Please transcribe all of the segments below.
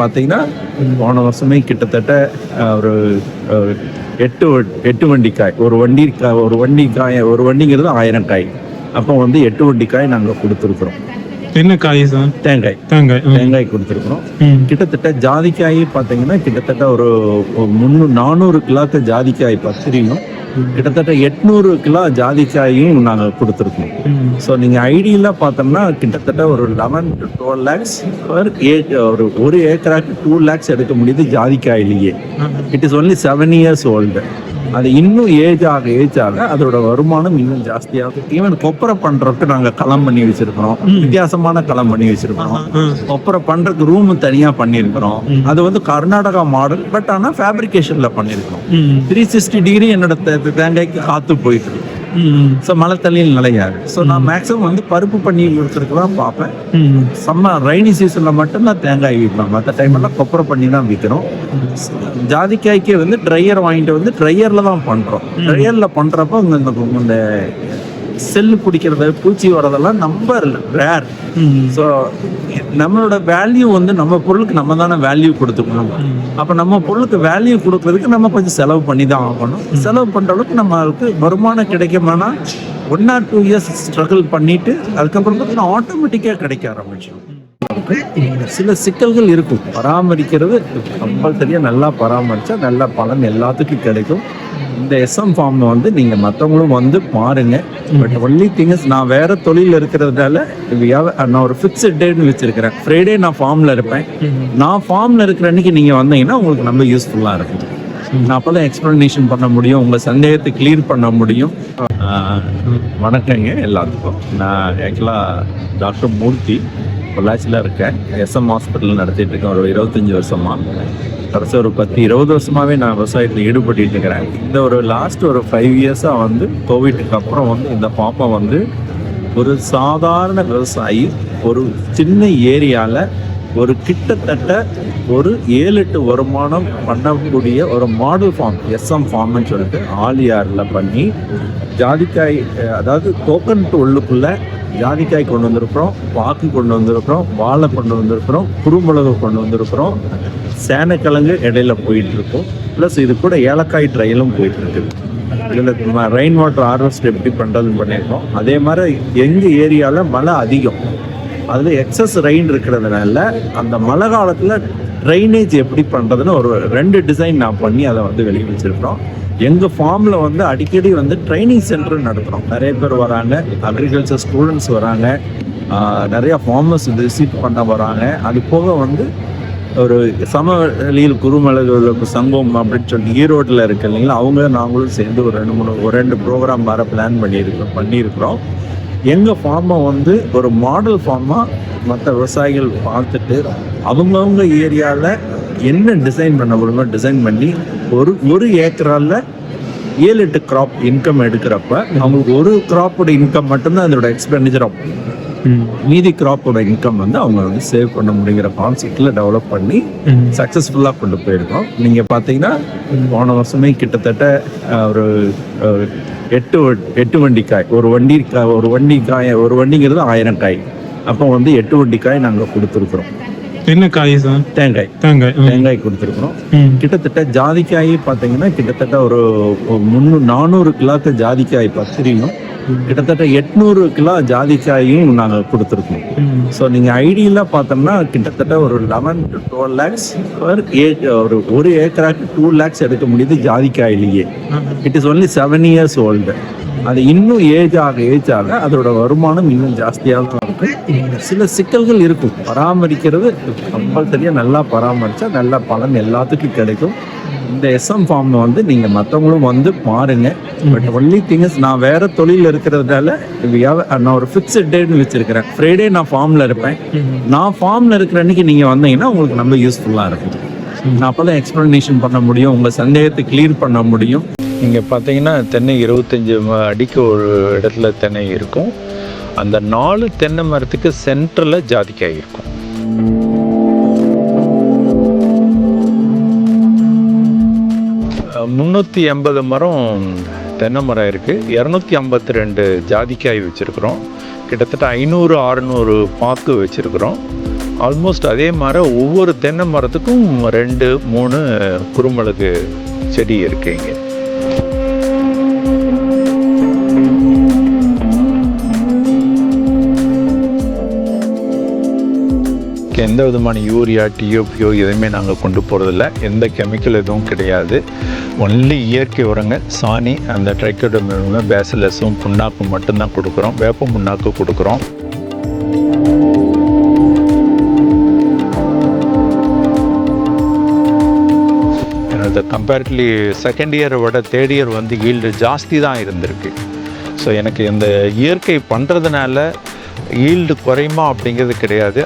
பார்த்தீங்கன்னா போன வருஷமே கிட்டத்தட்ட ஒரு எட்டு எட்டு வண்டி காய் ஒரு வண்டி ஒரு வண்டி காய் ஒரு வண்டிங்கிறது ஆயிரம் காய். அப்போ வந்து எட்டு வண்டி காய் நாங்கள் கொடுத்துருக்குறோம். என்ன காய் சார்? தேங்காய். தேங்காய். தேங்காய் கொடுத்துருக்குறோம். கிட்டத்தட்ட ஜாதிக்காய் பார்த்தீங்கன்னா கிட்டத்தட்ட ஒரு முந்நூறு நானூறு கிலோக்கு ஜாதிக்காய் பத்திரியும் கிட்டத்தட்ட எட்நூறு கிலோ ஜாதிக்காயும் நாங்கள் கொடுத்துருக்கோம். ஸோ நீங்கள் ஐடியில் பார்த்தோம்னா கிட்டத்தட்ட ஒரு eleven to twelve lakhs per a ஒரு ஒரு ஏக்கராக்கு டூ லேக்ஸ் எடுக்க முடியுது ஜாதிக்காயிலேயே. It is only seven years old அது இன்னும் ஏஜ் ஆக ஏஜ் ஆக அதோட வருமானம் இன்னும் ஜாஸ்தியாகும் ஈவன் கொப்பரை பண்றதுக்கு நாங்க களம் பண்ணி வச்சிருக்கிறோம். வித்தியாசமான களம் பண்ணி வச்சிருக்கிறோம். கொப்பரை பண்றதுக்கு ரூம் தனியா பண்ணியிருக்கிறோம். அது வந்து கர்நாடகா மாடல் பட் ஆனா ஃபேப்ரிகேஷன்ல பண்ணியிருக்கிறோம். ம். த்ரீ சிக்ஸ்டி டிகிரி என்னோட தேங்காய்க்கு காத்து போயிட்டு இருக்கு. ஸோ மழை தண்ணியில் நிலையாது ஸோ நான் மேக்ஸிமம் வந்து பருப்பு பண்ணி கொடுத்துருக்கு தான் பார்ப்பேன். சம்ம ரைனி சீசனில் மட்டும்தான் தேங்காய் விற்பேன் மற்ற டைமெல்லாம் கொப்பரை பண்ணி தான் விற்கிறோம். ஜாதிக்காய்க்கு வந்து ட்ரையர் வாங்கிட்டு வந்து ட்ரையரில் தான் பண்ணுறோம் ட்ரையரில் பண்ணுறப்போ இந்த செல்லு பிடிக்கிறது பூச்சி வரதெல்லாம் ரொம்ப ரேர். ஸோ நம்மளோட வேல்யூ வந்து நம்ம பொருளுக்கு நம்ம தானே வேல்யூ கொடுத்துக்கணும். அப்போ நம்ம பொருளுக்கு வேல்யூ கொடுக்கறதுக்கு நம்ம கொஞ்சம் செலவு பண்ணி தான் ஆகணும் செலவு பண்ணுற அளவுக்கு நம்மளுக்கு வருமானம் கிடைக்குமானா one or two years struggle பண்ணிட்டு அதுக்கப்புறம் பார்த்தீங்கன்னா ஆட்டோமேட்டிக்காக கிடைக்க ஆரம்பிச்சிடும் சில சிக்கல்கள் இருக்கும். பராமரிக்கிறது கம்பல்சரியாக நல்லா பராமரிச்சா நல்ல பலன் எல்லாத்துக்கும் கிடைக்கும். இந்த எஸ்எம் ஃபார்ம் வந்து நீங்கள் மற்றவங்களும் வந்து பாருங்க. பட் ஒன்லி திங்ஸ் நான் வேற தொழில் இருக்கிறதுனால நான் ஒரு ஃபிக்ஸட் டேட்னு வச்சிருக்கிறேன். ஃப்ரைடே நான் ஃபார்மில் இருப்பேன். நான் ஃபார்மில் இருக்கிற அன்னைக்கு நீங்கள் வந்தீங்கன்னா உங்களுக்கு ரொம்ப யூஸ்ஃபுல்லாக இருக்கும். நான் அப்போ தான் எக்ஸ்ப்ளனேஷன் பண்ண முடியும் உங்கள் சந்தேகத்தை கிளியர் பண்ண முடியும். வணக்கங்க எல்லாத்துக்கும். நான் ஆக்சுவலாக டாக்டர் மூர்த்தி பொள்ளாச்சியில் இருக்கேன். எஸ்எம் ஹாஸ்பிட்டல் நடத்திட்டு இருக்கேன். ஒரு இருபத்தஞ்சி வருஷமா. கடைசி ஒரு பத்து இருபது வருஷமாகவே நான் விவசாயத்தில் ஈடுபட்டு இருக்கிறேன். இந்த ஒரு லாஸ்ட் ஒரு ஃபைவ் இயர்ஸாக வந்து கோவிட்டுக்கு அப்புறம் வந்து இந்த பாப்பா வந்து ஒரு சாதாரண விவசாயி ஒரு சின்ன ஏரியாவில் ஒரு கிட்டத்தட்ட ஒரு ஏழு எட்டு வருமானம் பண்ணக்கூடிய ஒரு மாடல் ஃபார்ம் எஸ்எம் ஃபார்ம்னு சொல்லிட்டு ஆலியாரில் பண்ணி ஜாதிக்காய் அதாவது டோக்கன் உள்ளுக்குள்ளே ஜாதிக்காய் கொண்டு வந்திருக்கிறோம் வாக்கு கொண்டு வந்திருக்கிறோம் வாழை கொண்டு வந்திருக்கிறோம் குறுமிளகு கொண்டு வந்திருக்கிறோம். சேனக்கிழங்கு இடையில போயிட்டு இருக்கும் ப்ளஸ் இது கூட ஏலக்காய் ட்ரையலும் போயிட்டு இருக்குது இதில் ரெயின் வாட்டர் ஹார்வெஸ்ட் எப்படி பண்ணுறதுன்னு பண்ணியிருக்கோம். அதே மாதிரி எங்கள் ஏரியாவில் மழை அதிகம். அதில் எக்ஸஸ் ரெயின் இருக்கிறதுனால அந்த மழை காலத்தில் ட்ரைனேஜ் எப்படி பண்ணுறதுன்னு ஒரு ரெண்டு டிசைன் நான் பண்ணி அதை வந்து வெளியே வச்சுருக்கிறோம். எங்கள் ஃபார்மில் வந்து அடிக்கடி வந்து ட்ரைனிங் சென்டர் நடத்துகிறோம் நிறைய பேர் வராங்க அக்ரிகல்ச்சர் ஸ்டூடெண்ட்ஸ் வராங்க நிறையா நிறைய ஃபார்மர்ஸ் விசிட் பண்ண வராங்க. அது போக வந்து ஒரு சமவெளியில் குறுமலகு சங்கம் அப்படின்னு சொல்லி ஈரோட்டில் இருக்கு இல்லைங்களா அவங்க நாங்களும் சேர்ந்து ஒரு ரெண்டு மூணு ஒரு ரெண்டு ப்ரோக்ராம் வர பிளான் பண்ணியிருக்கோம் பண்ணியிருக்கிறோம். எங்கள் ஃபார்மை வந்து ஒரு மாடல் ஃபார்மாக மற்ற விவசாயிகள் பார்த்துட்டு அவங்கவுங்க ஏரியாவில் என்ன டிசைன் பண்ண முடியுமோ டிசைன் பண்ணி ஒரு ஒரு ஏக்கரால ஏழு எட்டு கிராப் இன்கம் எடுக்கிறப்ப அவங்களுக்கு ஒரு கிராப்போட இன்கம் மட்டும்தான் அதோட எக்ஸ்பெண்டிச்சர் ஆகும். மீதி கிராப்போட இன்கம் வந்து அவங்க வந்து சேவ் பண்ண முடிங்கிற கான்செப்டில் டெவலப் பண்ணி ம். சக்ஸஸ்ஃபுல்லாக கொண்டு போயிருக்கோம் நீங்கள் பார்த்தீங்கன்னா போன வருஷமே கிட்டத்தட்ட ஒரு எட்டு எட்டு வண்டி காய் ஒரு வண்டி ஒரு வண்டி காய் ஒரு வண்டிங்கிறது ஆயிரம் காய் அப்போ வந்து எட்டு வண்டி காய் நாங்கள் கொடுத்துருக்குறோம் என்ன காய் சார்? தேங்காய். தேங்காய். தேங்காய் கொடுத்துருக்குறோம். கிட்டத்தட்ட ஜாதிக்காய் பார்த்தீங்கன்னா கிட்டத்தட்ட ஒரு முந்நூறு நானூறு கிலோக்கு ஜாதிக்காய் பத்திரியும் கிட்டத்தட்ட எட்நூறு கிலோ ஜாதிக்காயும் நாங்கள் கொடுத்துருக்கோம். ஸோ நீங்கள் ஐடியில் பார்த்தோம்னா கிட்டத்தட்ட ஒரு eleven to twelve lakhs per a ஒரு ஒரு ஏக்கராக்கு டூ லேக்ஸ் எடுக்க முடியுது ஜாதிக்காயிலேயே. It is only seven years old அது இன்னும் ஏஜ் ஆக ஏஜ் ஆக அதோட வருமானம் இன்னும் ஜாஸ்தியாக தான் இருக்கும் சில சிக்கல்கள் இருக்கும். பராமரிக்கிறது கம்பல்சரியாக நல்லா பராமரித்தா நல்ல பலன் எல்லாத்துக்கும் கிடைக்கும். இந்த எஸ்எம் ஃபார்ம் வந்து நீங்கள் மற்றவங்களும் வந்து பாருங்க. பட் ஒன்லி திங்ஸ் நான் வேற தொழில் இருக்கிறதுனால நான் ஒரு ஃபிக்ஸட் டேட்னு வச்சிருக்கிறேன். ஃப்ரைடே நான் ஃபார்மில் இருப்பேன். நான் ஃபார்மில் இருக்கிற அன்னைக்கு நீங்கள் வந்தீங்கன்னா உங்களுக்கு ரொம்ப யூஸ்ஃபுல்லாக இருக்கும். நான் அப்போ தான் எக்ஸ்ப்ளனேஷன் பண்ண முடியும். உங்கள் சந்தேகத்தை கிளியர் பண்ண முடியும். நீங்கள் பார்த்தீங்கன்னா தென்னை இருபத்தஞ்சி அடிக்கு ஒரு இடத்துல தென்னை இருக்கும். அந்த நாலு தென்னை மரத்துக்கு சென்ட்ரலில் ஜாதிக்காய் இருக்கும். முந்நூற்றி எண்பது மரம் தென்னை மரம் இருக்குது இரநூத்தி ஐம்பத்தி ரெண்டு ஜாதிக்காய் வச்சுருக்குறோம். கிட்டத்தட்ட ஐநூறு அறநூறு பாக்கு வச்சுருக்குறோம். ஆல்மோஸ்ட் அதே மாதிரி ஒவ்வொரு தென்னை மரத்துக்கும் ரெண்டு மூணு குறுமிளகு செடி இருக்குங்க எந்த விதமான யூரியா டிஓபியோ எதுவுமே நாங்கள் கொண்டு போகிறதில்ல எந்த கெமிக்கல் எதுவும் கிடையாது. ஒன்லி இயற்கை உரங்கள் சாணி அந்த ட்ரைக்கோடோமில் பேசலஸும் புண்ணாக்கும் மட்டும்தான் கொடுக்குறோம். வேப்ப புண்ணாக்கு கொடுக்குறோம். எனது கம்பேரிட்லி செகண்ட் இயரை விட தேர்ட் இயர் வந்து ஈல்டு ஜாஸ்தி தான் இருந்திருக்கு. ஸோ எனக்கு இந்த இயற்கை பண்ணுறதுனால ஈல்டு குறையுமா அப்படிங்கிறது கிடையாது.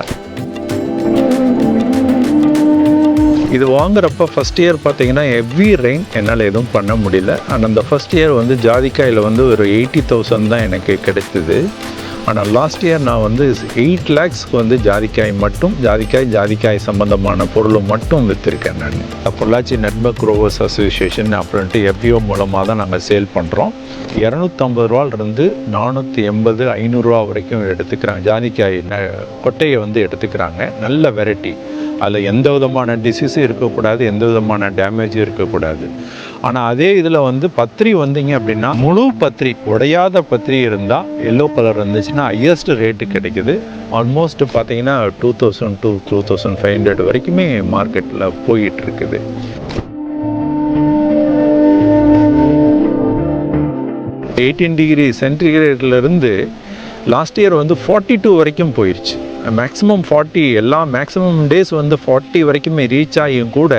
இது வாங்குறப்ப ஃபஸ்ட் இயர் பார்த்தீங்கன்னா எவ்வி ரெயின் என்னால் எதுவும் பண்ண முடியல. ஆனால் அந்த ஃபஸ்ட் இயர் வந்து ஜாதிக்காயில் வந்து ஒரு எயிட்டி தௌசண்ட் தான் எனக்கு கிடைச்சிது ஆனால் லாஸ்ட் இயர் நான் வந்து எயிட் லேக்ஸ்க்கு வந்து ஜாதிக்காய் மட்டும் ஜாதிக்காய் ஜாதிக்காய் சம்மந்தமான பொருளும் மட்டும் விற்றுருக்கேன் நான். பொள்ளாச்சி நெட்வொர்க் ரோவர்ஸ் அசோசியேஷன் அப்படின்ட்டு எஃப்இஓ மூலமாக தான் நாங்கள் சேல் பண்ணுறோம் இரநூத்தம்பது ரூபாலிருந்து நானூற்றி எண்பது ஐநூறுரூவா வரைக்கும் எடுத்துக்கிறாங்க. ஜாதிக்காய் ந- கொட்டையை வந்து எடுத்துக்கிறாங்க. நல்ல வெரைட்டி அதில் எந்த விதமான டிசீஸும் இருக்கக்கூடாது எந்த விதமான டேமேஜும் இருக்கக்கூடாது. ஆனால் அதே இதில் வந்து பத்திரி வந்தீங்க அப்படின்னா முழு பத்திரி உடையாத பத்திரி இருந்தால் எல்லோ கலர் இருந்துச்சுன்னா ஹையஸ்ட் ரேட்டு கிடைக்குது. ஆல்மோஸ்ட் பார்த்தீங்கன்னா two thousand two two thousand five hundred வரைக்குமே மார்க்கெட்டில் போயிட்டு இருக்குது எயிட்டீன் டிகிரி சென்டிகிரேட்லேருந்து லாஸ்ட் இயர் வந்து ஃபார்ட்டி டூ வரைக்கும் போயிடுச்சு மேக்ஸிமம் ஃபார்ட்டி எல்லா மேக்ஸிமம் டேஸ் வந்து ஃபார்ட்டி வரைக்குமே ரீச் ஆகியும் கூட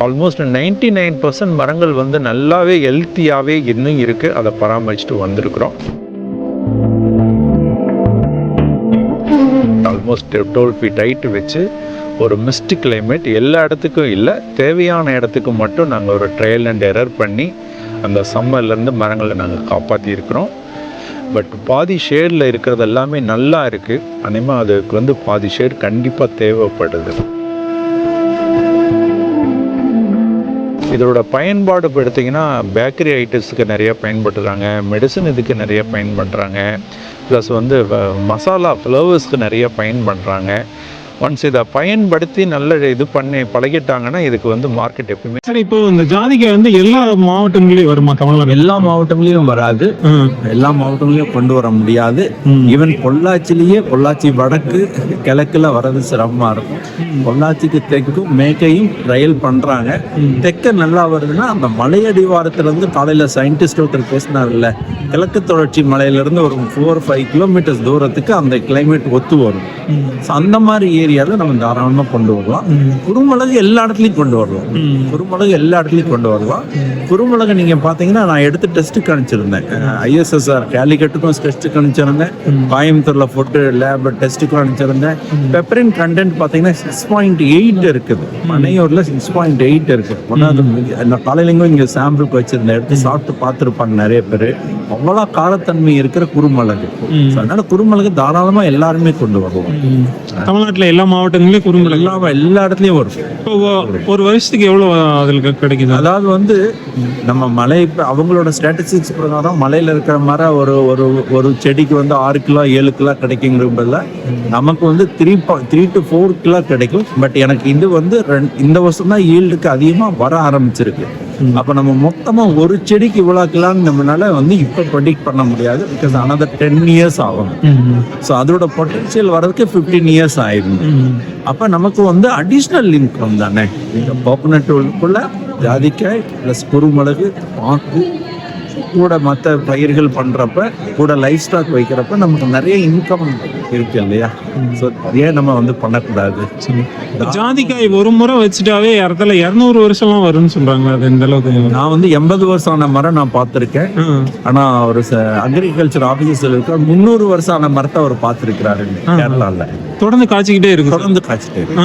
ஆல்மோஸ்ட் நைன்டி நைன் பர்சன்ட் மரங்கள் வந்து நல்லாவே ஹெல்த்தியாகவே இன்னும் இருக்குது அதை பராமரிச்சுட்டு வந்திருக்கிறோம். ஆல்மோஸ்ட் டுவெல் ஃபீட் ஹைட்டு வச்சு ஒரு மிஸ்ட் கிளைமேட் எல்லா இடத்துக்கும் இல்லை தேவையான இடத்துக்கு மட்டும் நாங்கள் ஒரு ட்ரையல் அண்ட் எரர் பண்ணி அந்த சம்மர்லேருந்து மரங்களை நாங்கள் காப்பாற்றியிருக்கிறோம் பட் பாதி ஷேடில் இருக்கிறது எல்லாமே நல்லா இருக்குது அனிமா அதுக்கு வந்து பாதி ஷேட் கண்டிப்பாக தேவைப்படுது. இதோட பயன்பாடு இப்போ எடுத்திங்கன்னா பேக்கரி ஐட்டம்ஸுக்கு நிறைய பயன்படுத்துகிறாங்க மெடிசன் இதுக்கு நிறைய பயன்படுறாங்க ப்ளஸ் வந்து வ- மசாலா ஃப்ளவர்ஸ்க்கு நிறைய பயன்படுறாங்க ஒன்ஸ் இதை பயன்படுத்தி நல்ல இது பண்ணி பழகிட்டாங்கன்னா இதுக்கு வந்து மார்க்கெட் எப்பவுமே சார் இப்போ இந்த ஜாதிக்காய் வந்து எல்லா மாவட்டங்களையும் வருமா தமிழ்நாடு? எல்லா மாவட்டங்களையும் வராது. எல்லா மாவட்டங்களையும் கொண்டு வர முடியாது. ஈவன் பொள்ளாச்சிலேயே பொள்ளாச்சி வடக்கு கிழக்குல வர்றது சிரமமா இருக்கும். பொள்ளாச்சிக்கு தெற்கும் மேற்கையும் ட்ரையல் பண்றாங்க. தெற்க நல்லா வருதுன்னா அந்த மலையடிவாரத்துல இருந்து காலையில சயின்டிஸ்ட் ஒருத்தர் பேசினார்ல கிழக்கு தொடர்ச்சி மலையில இருந்து ஒரு ஃபோர் ஃபைவ் கிலோமீட்டர்ஸ் தூரத்துக்கு அந்த கிளைமேட் ஒத்து வரும். அந்த மாதிரி ஏரியால நம்ம தாராளமா கொண்டு வரலாம். குறுமிளகு எல்லா இடத்துலயும் கொண்டு வரலாம். குறுமிளகு எல்லா இடத்துலயும் கொண்டு வரலாம். குறுமிளகு நீங்க பாத்தீங்கன்னா நான் எடுத்து டெஸ்ட் காணிச்சிருந்தேன் ஐஎஸ்எஸ்ஆர் கேலிக்கட்டுக்கும் டெஸ்ட் காணிச்சிருந்தேன் கோயம்புத்தூர்ல போட்டு லேப் டெஸ்ட் காணிச்சிருந்தேன் பெப்பரின் கண்டென்ட் பாத்தீங்கன்னா சிக்ஸ் பாயிண்ட் எயிட் இருக்குது. மனையூர்ல சிக்ஸ் பாயிண்ட் எயிட் இருக்கு. ஒன்னாவது நான் காலையிலங்கும் இங்க சாம்பிளுக்கு வச்சிருந்தேன். எடுத்து சாப்பிட்டு பார்த்துருப்பாங்க நிறைய பேர். அவ்வளோ காரத்தன்மை இருக்கிற குறுமிளகு அதனால குறுமிளகு தாராளமா எல்லாருமே கொண்டு வருவோம். தமிழ்நாட்டுல எல்லா மாவட்டங்களையும் குறும்புல எல்லா எல்லா இடத்துலயும் வரும். இப்போ ஒரு வருஷத்துக்கு எவ்வளவு அதில் கிடைக்குது? அதாவது வந்து நம்ம மலை அவங்களோட ஸ்டாட்டிஸ்டிக்ஸ் பிரகாரம் மலையில இருக்கிற மரம் ஒரு ஒரு ஒரு செடிக்கு வந்து ஆறு கிலோ ஏழு கிலோ கிடைக்குங்கிறதுல நமக்கு வந்து three three to four kilo கிடைக்கும். பட் எனக்கு இது வந்து ரெண்- இந்த வருஷம் தான் ஈல்டுக்கு அதிகமா வர ஆரம்பிச்சிருக்கு. அப்ப நம்ம மொத்தமா ஒரு செடிக்கு இவ்வளவு கிலோன்னு நம்மளால வந்து இப்ப ப்ரெடிக்ட் பண்ண முடியாது பிகாஸ் another டென் இயர்ஸ் ஆகும். ஸோ அதோட பொட்டன்ஷியல் வர்றதுக்கு ஃபிஃப்டீன் இயர்ஸ் ஆயிடும் அப்ப நமக்கு வந்து அடிஷ்னல் இன்கம் தானே? இந்த கோகனட் உள்ளுக்குள்ள ஜாதிக்காய் ப்ளஸ் குறுமிளகு பாக்கு கூட மற்ற பயிர்கள் பண்றப்ப கூட லைஃப் ஸ்டாக் வைக்கிறப்ப நமக்கு நிறைய இன்கம் இருக்கு இல்லையா ஸோ ஏன் நம்ம வந்து பண்ணக்கூடாது? ஜாதிக்காய் ஒரு முறை வச்சுட்டாவே இடத்துல இரநூறு வருஷம்லாம் வரும்னு சொல்றாங்க அது இந்த அளவுக்கு நான் வந்து எண்பது வருஷம் ஆன மரம் நான் பார்த்துருக்கேன். ஆனா ஒரு அக்ரிகல்ச்சர் ஆபீசர் இருக்க முந்நூறு வருஷம் ஆன மரத்தை அவர் பார்த்துருக்கிறாரு கேரளால. தொடர்ந்து காய்ச்சிக்கிட்டே இருக்கு. தொடர்ந்து காய்ச்சிட்டே இருக்கு.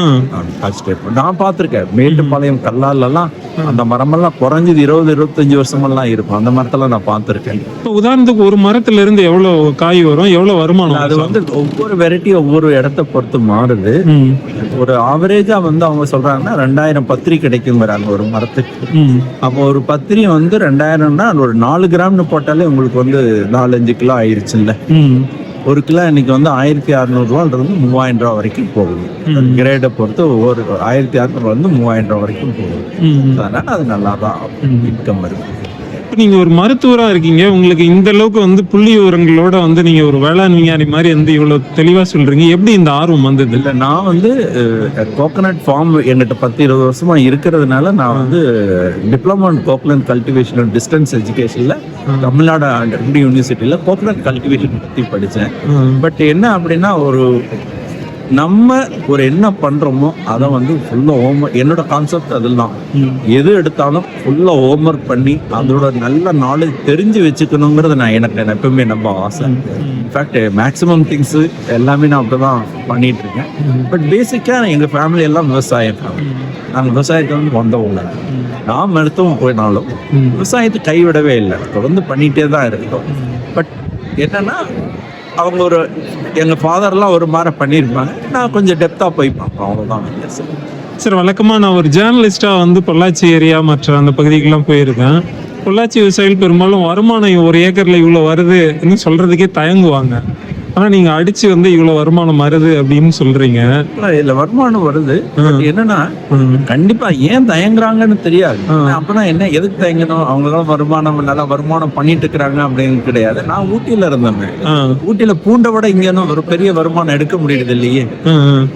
காய்ச்சிட்டே இருப்பேன். நான் பார்த்துருக்கேன். மேட்டுப்பாளையம் கல்லாலெல்லாம் அந்த மரமெல்லாம் குறைஞ்சது இருபது இருபத்தஞ்சு வருஷமெல்லாம் இருக்கும். அந்த மரத்தெல்லாம் நான் பார்த்துருக்கேன். இப்போ உதாரணத்துக்கு ஒரு மரத்துல இருந்து எவ்வளவு காய் வரும்? எவ்வளவு வருமானம் அது? வந்து ஒவ்வொரு வெரைட்டி ஒவ்வொரு இடத்த பொறுத்து மாறுது. ஒரு ஆவரேஜா வந்து அவங்க சொல்றாங்கன்னா ரெண்டாயிரம் பத்திரி கிடைக்குங்கிறாங்க ஒரு மரத்துக்கு. அப்போ ஒரு பத்திரி வந்து ரெண்டாயிரம்னா ஒரு நாலு கிராம்னு போட்டாலே உங்களுக்கு வந்து நாலஞ்சு கிலோ ஆயிருச்சுல்ல. ஒரு கிலோ இன்னைக்கு வந்து ஆயிரத்தி அறநூறுவான்றது மூவாயிரம் ரூபா வரைக்கும் போகுது கிரேடை பொறுத்து ஒரு ஆயிரத்தி அறநூறுவா வந்து மூவாயிரம் ரூபா வரைக்கும் போகுது. அதனால அது நல்லா தான் இன்கம் இருக்கு இப்ப நீங்க ஒரு மருத்துவரா இருக்கீங்க. உங்களுக்கு இந்த அளவுக்கு வந்து புள்ளி விவரங்களோட வந்து நீங்க ஒரு வேளாண் விஞ்ஞானி மாதிரி வந்து இவ்வளவு தெளிவா சொல்றீங்க. எப்படி இந்த ஆர்வம் வந்தது? இல்லை நான் வந்து கோகனட் ஃபார்ம் எங்கிட்ட பத்து இருபது வருஷமா இருக்கிறதுனால நான் வந்து diploma in coconut cultivation and distance எஜுகேஷனில் Tamil Nadu யூனிவர்சிட்டியில் கோகனட் கல்டிவேஷன் பற்றி படித்தேன். பட் என்ன அப்படின்னா ஒரு நம்ம ஒரு என்ன பண்றோமோ அதை வந்து ஃபுல்லா ஹோம் என்னோட கான்செப்ட் அதெல்லாம் எது எடுத்தாலும் ஃபுல்லா ஹோம்ஒர்க் பண்ணி அதோட நல்ல நாலேஜ் தெரிஞ்சு வச்சுக்கணுங்கிறது நான் எனக்கு எனக்கு எப்பவுமே நம்ம ஆசை. இன்ஃபேக்ட் மேக்ஸிமம் திங்ஸ் எல்லாமே நான் அப்படிதான் பண்ணிட்டு இருக்கேன். பட் பேசிக்கா எங்க ஃபேமிலி எல்லாம் விவசாயம் நாங்கள் விவசாயத்தை வந்து வந்தவங்க நான் மருத்துவம் போயினாலும் விவசாயத்தை கைவிடவே இல்லை. தொடர்ந்து பண்ணிட்டே தான் இருக்கோம். பட் என்னன்னா அவங்க ஒரு எங்கள் ஃபாதர்லாம் ஒரு மாதிரி பண்ணியிருப்பாங்க. நான் கொஞ்சம் டெப்த்தாக போய் பார்ப்பேன். அவ்வளோதான் சார் வழக்கமாக நான் ஒரு ஜேர்னலிஸ்ட்டாக வந்து பொள்ளாச்சி ஏரியா மற்ற அந்த பகுதிக்கெல்லாம் போயிருக்கேன். பொள்ளாச்சி விவசாயிகள் பெரும்பாலும் வருமானம் ஒரு ஏக்கரில் இவ்வளோ வருதுன்னு சொல்கிறதுக்கே தயங்குவாங்க. ஆனா நீங்க அடிச்சு வந்து இவ்வளவு வருமானம் வருது அப்படின்னு சொல்றீங்க. இதுல வருமானம் வருது. என்னன்னா. கண்டிப்பா ஏன் தயங்குறாங்கன்னு தெரியாது. அப்பனா என்ன எதுக்கு தயங்கணும்? அவங்களால வருமானம் நல்லா வருமானம் பண்ணிட்டு இருக்கிறாங்க அப்படின்னு கிடையாது. நான் ஊட்டியில இருந்தேன். ஊட்டியில பூண்டை விட இங்க ஒரு பெரிய வருமானம் எடுக்க முடியுது இல்லையே.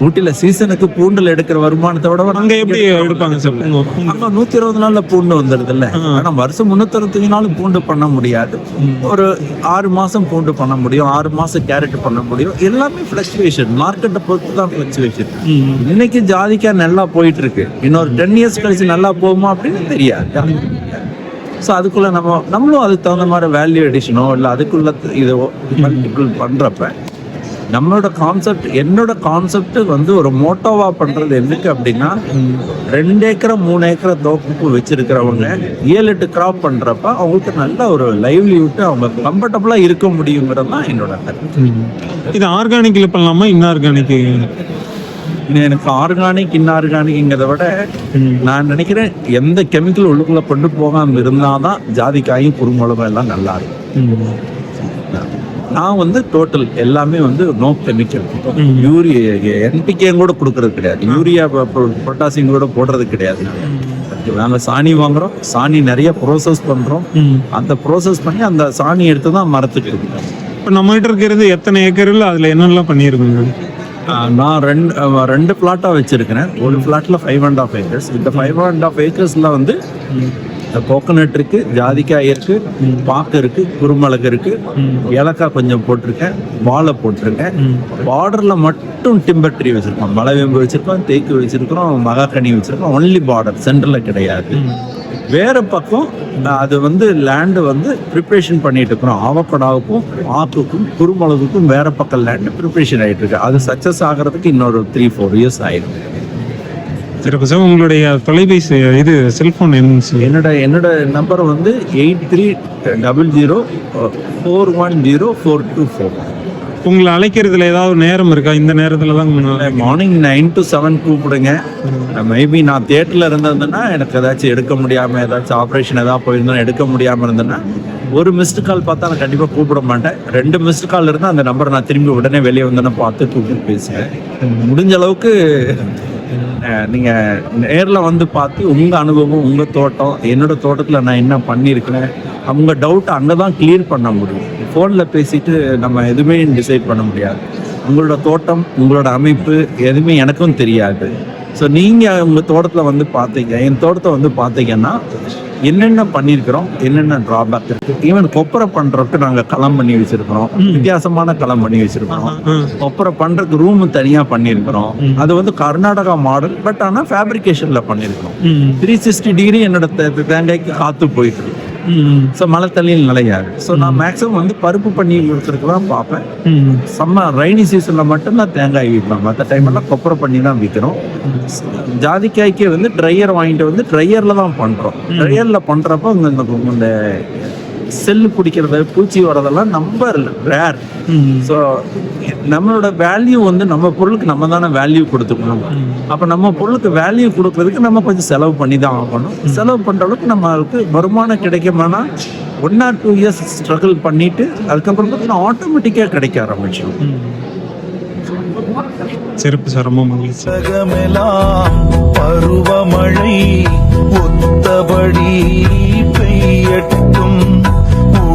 ஊட்டியில சீசனுக்கு பூண்டுல எடுக்கிற வருமானத்தை விட அங்க எப்படி எடுப்பாங்க அங்க நூத்தி இருபது நாள்ல பூண்டு வந்துருது இல்ல? ஆனா வருஷம் முன்னூத்தி அறுபத்தஞ்சு நாள் பூண்டு பண்ண முடியாது. ஒரு ஆறு மாசம் பூண்டு பண்ண முடியும். ஆறு மாசம் கேரட் பண்ண முடியும். எல்லாமே பிளக்சுவேஷன் மார்க்கெட்டை பொறுத்து தான் பிளக்சுவேஷன் ம். இன்னைக்கு ஜாதிக்கா நல்லா போயிட்டு இருக்கு இன்னொரு டென் இயர்ஸ் கழிச்சு நல்லா போகுமா அப்படின்னு தெரியாது. ஸோ அதுக்குள்ள நம்ம நம்மளும் அதுக்கு தகுந்த மாதிரி வேல்யூ எடிஷனோ இல்லை அதுக்குள்ள இதோ மல்டிபிள் பண்றப்ப நம்மளோட கான்செப்ட் என்னோட கான்செப்ட் வந்து ஒரு மோட்டோவா பண்றது என்னக்கு அப்படின்னா ரெண்டு ஏக்கரை மூணு ஏக்கரை தோப்பு வச்சிருக்கிறவங்க ஏழு எட்டு கிராப் பண்றப்ப அவங்களுக்கு நல்ல ஒரு லைவ்லிஹுட் அவங்க கம்ஃபர்டபுளா இருக்க முடியுங்கிறது தான் என்னோட கருத்து. இது ஆர்கானிக்ல பண்ணலாமா இன்ஆர்கானிக் எனக்கு ஆர்கானிக் இன்ஆர்கானிக்ங்கிறத விட நான் நினைக்கிறேன் எந்த கெமிக்கல் உள்ளுக்குள்ள கொண்டு போகாம இருந்தாதான் ஜாதிக்காயும் குறுமிளகும் எல்லாம் நல்லா இருக்கும். நான் வந்து டோட்டல் எல்லாமே வந்து நோ கெமிக்கல் யூரியா என்பிகேயும் கூட கொடுக்கறது கிடையாது. யூரியா பொட்டாசியம் கூட போடுறது கிடையாது. நாங்கள் சாணி வாங்குறோம். சாணி நிறைய ப்ரோசஸ் பண்றோம். அந்த ப்ரோசஸ் பண்ணி அந்த சாணி எடுத்து தான் மரத்துக்கு இப்ப நம்ம கிட்ட இருக்கிறது எத்தனை ஏக்கர்ல அதுல என்னெல்லாம் பண்ணிருக்குங்க ஆஹ் நான் ரெண்டு ரெண்டு பிளாட்டா வச்சிருக்கிறேன். ஒரு பிளாட்ல ஃபைவ் அண்ட் ஆஃப் ஏக்கர்ஸ் இந்த ஃபைவ் அண்ட் ஆஃப் ஏக்கர்ஸ்ல வந்து கோகனட் இருக்கு ஜாதிக்காய் இருக்கு பாக்கு இருக்கு குருமிளகு இருக்கு. ஏலக்காய் கொஞ்சம் போட்டிருக்கேன் வாழை போட்டிருக்கேன். பார்டர்ல மட்டும் டிம்பர் ட்ரீ வச்சிருக்கோம். மலைவேம்பு வச்சிருக்கோம் தேக்கு வச்சிருக்கிறோம் மகாக்கனி வச்சிருக்கோம். ஒன்லி பார்டர் சென்டர்ல கிடையாது. வேற பக்கம் அது வந்து லேண்டு வந்து ப்ரிப்ரேஷன் பண்ணிட்டு இருக்கிறோம். ஆவக்கடாவுக்கும் ஆத்துக்கும் குருமிளகுக்கும் வேற பக்கம் லேண்டு ப்ரிப்ரேஷன் ஆகிட்டு இருக்கு. அது சக்சஸ் ஆகிறதுக்கு இன்னொரு த்ரீ ஃபோர் இயர்ஸ் ஆயிடும். சரி சார் உங்களுடைய தொலைபேசி இது சொல்லி என்னோட என்னோட நம்பர் வந்து eight three double zero four one zero four two four. உங்களை அழைக்கிறதுல ஏதாவது நேரம் இருக்கா? இந்த நேரத்துல தான் மார்னிங் நைன் டு செவன் கூப்பிடுங்க. மேபி நான் தியேட்டர்ல இருந்திருந்தேன்னா எனக்கு ஏதாச்சும் எடுக்க முடியாம ஏதாச்சும் ஆப்ரேஷன் ஏதாவது போயிருந்தா எடுக்க முடியாம இருந்தேன்னா ஒரு மிஸ்டு கால் பார்த்தா நான் கண்டிப்பா கூப்பிட மாட்டேன். ரெண்டு மிஸ்டு கால் இருந்தால் அந்த நம்பர் நான் திரும்பி உடனே வெளியே வந்தேன்னா பார்த்து கூப்பிட்டு பேசுவேன். முடிஞ்ச அளவுக்கு நீங்கள் நேரில் வந்து பார்த்து உங்கள் அனுபவம் உங்கள் தோட்டம் என்னோட தோட்டத்தில் நான் என்ன பண்ணியிருக்கிறேன் அவங்க டவுட் அங்கதான் கிளியர் பண்ண முடியும். ஃபோனில் பேசிட்டு நம்ம எதுவுமே டிசைட் பண்ண முடியாது. உங்களோட தோட்டம் உங்களோட அமைப்பு எதுவுமே எனக்கும் தெரியாது. ஸோ நீங்கள் உங்கள் தோட்டத்தில் வந்து பார்த்தீங்க என் தோட்டத்தை வந்து பார்த்தீங்கன்னா என்னென்ன பண்ணியிருக்கிறோம் என்னென்ன ட்ராபேக் இருக்கு? ஈவன் கொப்பரை பண்ணுறதுக்கு நாங்கள் களம் பண்ணி வச்சிருக்கிறோம். வித்தியாசமான களம் பண்ணி வச்சிருக்கிறோம். கொப்பரை பண்ணுறதுக்கு ரூம் தனியாக பண்ணியிருக்கிறோம். அது வந்து கர்நாடகா மாடல் பட் ஆனால் ஃபேப்ரிகேஷனில் பண்ணியிருக்கிறோம். த்ரீ சிக்ஸ்டி டிகிரி என்னோட தேங்காய்க்கு காற்று போயிட்டு இருக்கு. ஸோ மழை தண்ணியில் நிலையாது ஸோ நான் மேக்ஸிமம் வந்து பருப்பு பண்ணி கொடுத்துருக்கு தான் பார்ப்பேன். ம். சம்மர் ரைனி சீசனில் மட்டும்தான் தேங்காய் விற்பேன் மற்ற டைமெல்லாம் கொப்பரை பண்ணி தான் விற்கிறோம். ஜாதிக்காய்க்கு வந்து ட்ரையர் வாங்கிட்டு வந்து ட்ரையரில் தான் பண்ணுறோம் ட்ரையரில் பண்ணுறப்போ இந்த செல்லு பிடிக்கிறது பூச்சி வரதெல்லாம் ரொம்ப ரேர். ஸோ நம்மளோட வேல்யூ வந்து நம்ம பொருளுக்கு நம்ம தானே வேல்யூ கொடுத்துக்கணும். அப்போ நம்ம பொருளுக்கு வேல்யூ கொடுக்கறதுக்கு நம்ம கொஞ்சம் செலவு பண்ணி தான் ஆகணும். செலவு பண்ணுற அளவுக்கு நம்மளுக்கு வருமானம் கிடைக்குமானா one or two years struggle பண்ணிட்டு அதுக்கப்புறம் பார்த்தீங்கன்னா ஆட்டோமேட்டிக்காக கிடைக்க ஆரம்பிச்சிடும். சிறப்பு சார் ரொம்ப மகிழ்ச்சி உலகமெல்லாம் பருவமழை ஒத்தபடி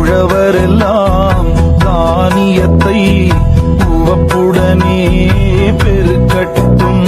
உழவரெல்லாம் தானியத்தை உவப்புடனே பெருக்கட்டும்.